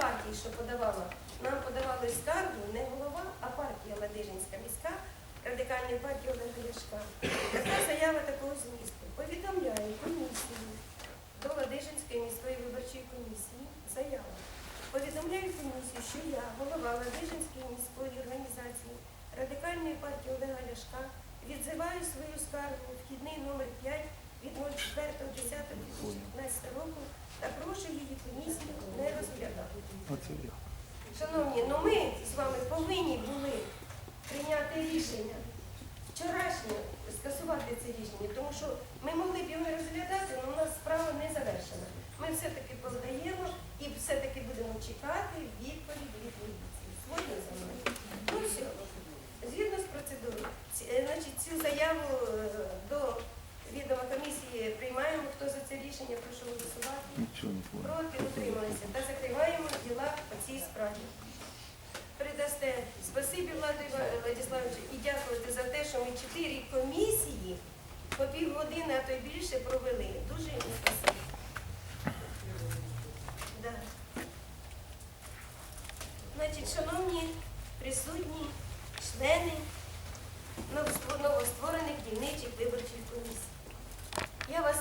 партій, що подавала, нам подавали скаргу не голова, а партія Ладижинська міська, радикальної партії Олега Ляшка. Така заява такого змісту. Повідомляю комісію до Ладижинської міської виборчої комісії. Заява. Повідомляю комісію, що я, голова Ладижинської міської організації радикальної партії Олега Ляшка, відзиваю свою скаргу вхідний номер 5 від 04.10.2015 року та прошу її комісію не розглядати. Оце я. Шановні, ну ми з вами повинні були прийняти рішення вчорашнє, скасувати це рішення, тому що ми могли б його розглядати, але у нас справа не завершена. Ми все-таки подаємо і все-таки будемо чекати відповідь від міліції. Згодні за мною? Ну все, згідно з процедурою, е, значить, цю заяву е, до відома комісії приймаємо. Хто за це рішення, прошу голосувати. Проти Передасте спасибі Влади Владиславовичу і дякувати за те, що ми чотири комісії по півгодини, а то й більше провели. Дуже йому спасибі. Да. Значить, шановні присутні члени новостворених дільничих виборчих комісій. Я вас